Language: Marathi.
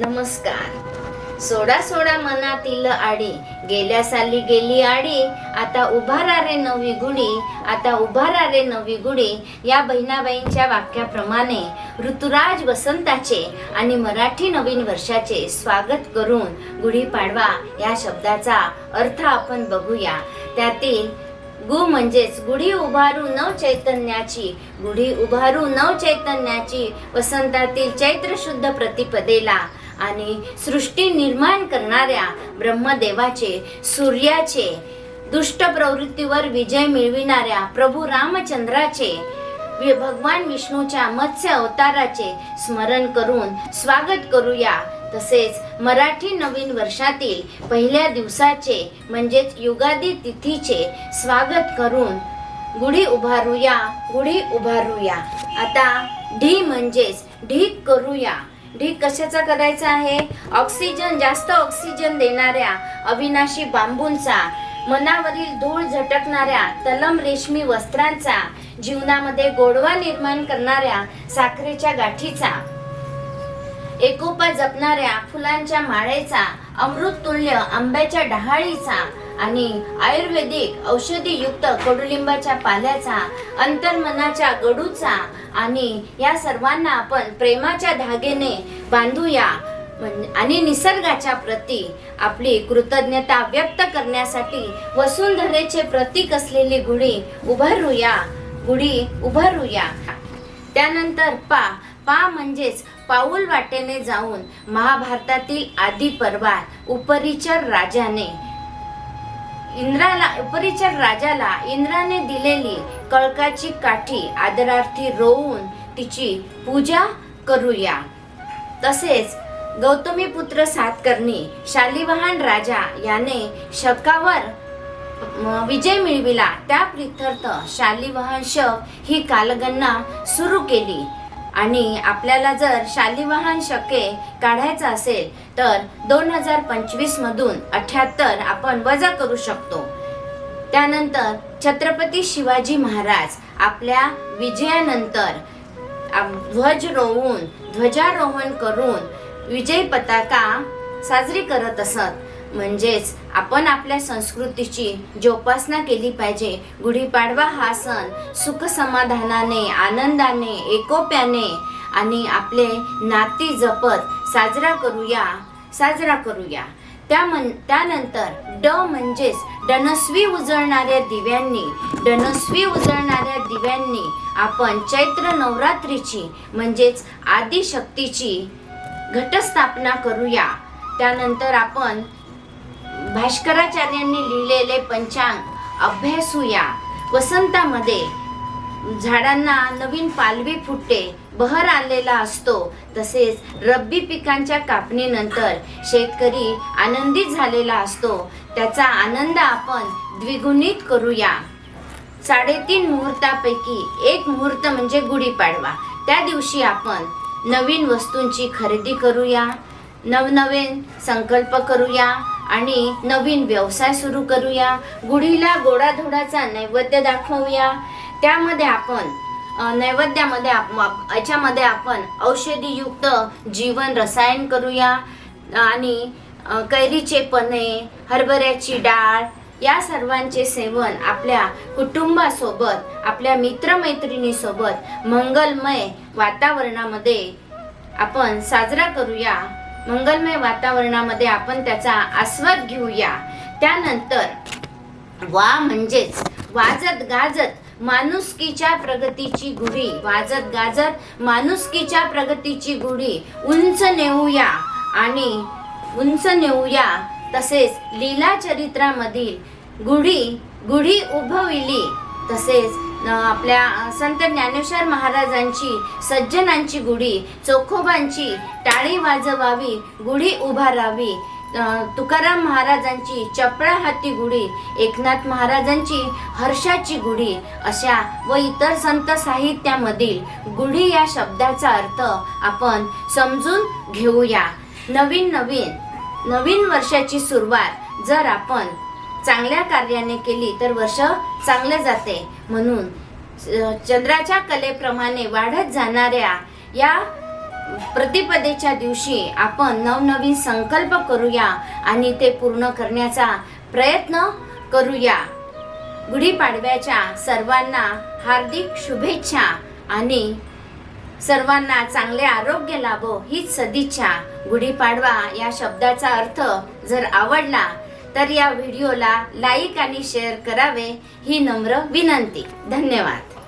नमस्कार. सोडा सोडा मनातील आडी गेल्या साली गेली आडी आता उभारा रे नवी गुढी आता उभारा रे नवी गुढी या बहिणाबाईंच्या वाक्याप्रमाणे ऋतुराज वसंताचे आणि मराठी नवीन वर्षाचे स्वागत करून गुढीपाडवा या शब्दाचा अर्थ आपण बघूया. त्यातील गु म्हणजेच गुढी उभारू नव चैतन्याची गुढी उभारू नव चैतन्याची वसंतातील चैत्र शुद्ध प्रतिपदेला आणि सृष्टी निर्माण करणाऱ्या ब्रह्मदेवाचे सूर्याचे दुष्ट प्रवृत्तीवर विजय मिळविणाऱ्या प्रभू रामचंद्राचे वि- भगवान विष्णूच्या मत्स्य अवताराचे स्मरण करून स्वागत करूया. तसेच मराठी नवीन वर्षातील पहिल्या दिवसाचे म्हणजेच युगादी तिथीचे स्वागत करून गुढी उभारूया गुढी उभारूया. आता ढी म्हणजेच ढीक करूया. ढीग कशाचा करायचा आहे? ऑक्सिजन जास्त ऑक्सिजन देणाऱ्या अविनाशी बांबूंचा मनावरील धूळ झटकणाऱ्या तलम रेशमी वस्त्रांचा जीवनामध्ये गोडवा निर्माण करणाऱ्या साखरेच्या गाठीचा एकोपा जपणाऱ्या फुलांच्या माळेचा अमृततुल्य आंब्याच्या डहाळीचा आणि आयुर्वेदिक औषधी युक्त कडुलिंबाच्या पाल्याचा अंतर्मनाच्या गडूचा आणि या सर्वांना आपण प्रेमाच्या धागेने बांधूया. आणि निसर्गाच्या प्रती आपली कृतज्ञता व्यक्त करण्यासाठी वसुंधरेचे प्रतीक असलेली गुढी उभारूया. गुढी उभारूया. त्यानंतर पा पा म्हणजेच पाऊल वाटेने जाऊन महाभारतातील आदी पर्वात उपरिचर राजाने इंद्राला उपरिचर राजाला इंद्राने दिलेली कळकाची काठी आदरार्थी रोवून तिची पूजा करूया. तसेच गौतमी पुत्र सातकर्णी शालिवाहन राजा याने शकावर विजय मिळविला. त्या प्रित्यर्थ शालिवाहन शक ही कालगणना सुरू केली. आणि आपल्याला जर शालिवाहन शके काढायचं असेल तर दोन हजार पंचवीस मधून अठ्याहत्तर आपण वजा करू शकतो. त्यानंतर छत्रपती शिवाजी महाराज आपल्या विजयानंतर ध्वज रोवून ध्वजारोहण करून विजय पताका साजरी करत असत. म्हणजेच आपण आपल्या संस्कृतीची जोपासना केली पाहिजे. गुढीपाडवा हा सण सुख समाधानाने आनंदाने एकोप्याने आणि आपले नाती जपत साजरा करूया साजरा करूया. त्या मन त्यानंतर ड म्हणजेच डनस्वी उजळणाऱ्या दिव्यांनी डनस्वी उजळणाऱ्या दिव्यांनी आपण चैत्र नवरात्रीची म्हणजेच आदिशक्तीची घटस्थापना करूया. त्यानंतर आपण भास्कराचार्यांनी लिहिलेले पंचांग अभ्यासूया. वसंतामध्ये झाडांना नवीन पालवी फुटते बहर आलेला असतो. तसेच रब्बी पिकांच्या कापणीनंतर शेतकरी आनंदित झालेला असतो. त्याचा आनंद आपण द्विगुणित करूया. साडेतीन मुहूर्तापैकी एक मुहूर्त म्हणजे गुढीपाडवा. त्या दिवशी आपण नवीन वस्तूंची खरेदी करूया नवनवीन संकल्प करूया आणि नवीन व्यवसाय सुरू करूया. गुढीला गोडाधोडाचा नैवेद्य दाखवूया. त्यामध्ये आपण नैवेद्यामध्ये आप- याच्यामध्ये आपण औषधीयुक्त जीवन रसायन करूया. आणि कैरीचे पने हरभऱ्याची डाळ या सर्वांचे सेवन आपल्या कुटुंबासोबत आपल्या मित्रमैत्रिणीसोबत मंगलमय वातावरणामध्ये आपण साजरा करूया. मंगलमय वातावरणामध्ये आपण त्याचा आस्वाद घेऊया. त्यानंतर वा म्हणजेच वाजत गाजत माणुसकीच्या प्रगतीची गुढी. वाजत गाजत माणुसकीच्या प्रगतीची गुढी. उंच नेऊया आणि उंच नेऊया. तसेच लीला चरित्रामधील गुढी गुढी उभविली. तसेच आपल्या संत ज्ञानेश्वर महाराजांची सज्जनांची गुढी चोखोबांची टाळी वाजवावी गुढी उभारावी तुकाराम महाराजांची चपळा हाती गुढी एकनाथ महाराजांची हर्षाची गुढी अशा व इतर संत साहित्यामधील गुढी या शब्दाचा अर्थ आपण समजून घेऊया. नवीन नवीन नवीन वर्षाची सुरुवात जर आपण चांगल्या कार्याने केली तर वर्ष चांगले जाते. म्हणून चंद्राच्या कलेप्रमाणे वाढत जाणाऱ्या या प्रतिपदेच्या दिवशी आपण नवनवीन संकल्प करूया आणि ते पूर्ण करण्याचा प्रयत्न करूया. गुढीपाडव्याच्या सर्वांना हार्दिक शुभेच्छा आणि सर्वांना चांगले आरोग्य लाभो हीच सदिच्छा. गुढीपाडवा या शब्दाचा अर्थ जर आवडला तर या व्हिडिओला लाईक आणि शेअर करावे ही नम्र विनंती. धन्यवाद.